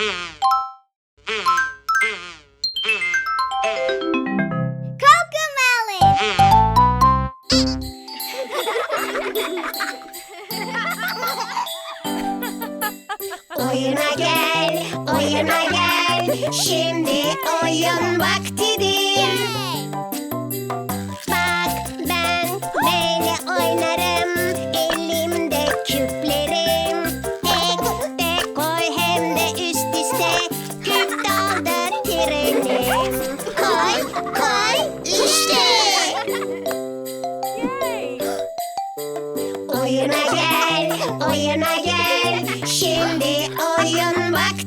Oyuna gel, oyuna gel. Şimdi oyun vaktidir.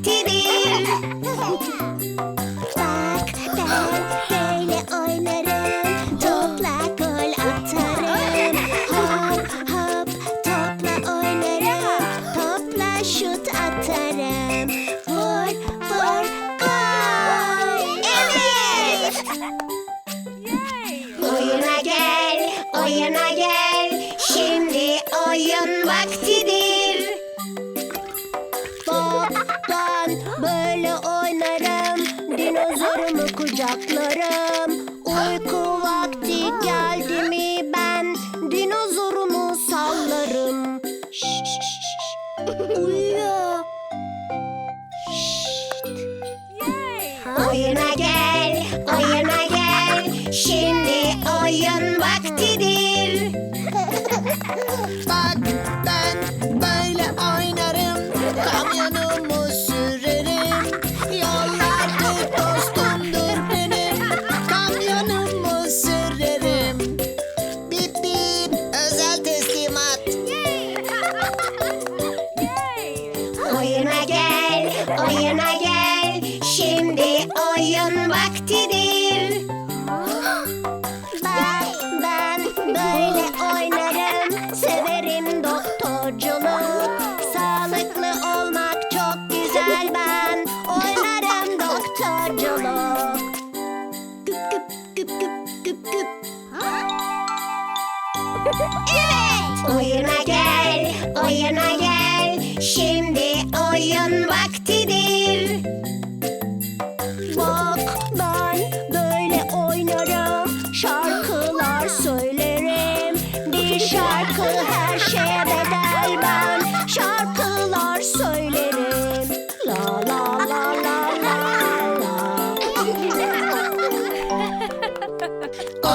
Vaktidir. Bak böyle oynarım. Topla gol atarım. Hop hop topla oynarım. Topla şut atarım. Vur vur gol. Evet. Oyuna gel, oyuna gel. Şimdi oyun vaktidir. Kucaklarım. Uyku vakti geldi mi ben dinozorumu sallarım. Uyuyor. Oyuna gel, oyuna gel. Şimdi oyun vaktidir. Oyun vaktidir. Ben, ben böyle oynarım. Severim doktorculuğu. Sağlıklı olmak çok güzel ben. Oynarım doktorculuk. Güp güp güp güp güp güp. Evet. Oyuna gel, oyuna gel.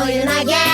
Oyuna gel,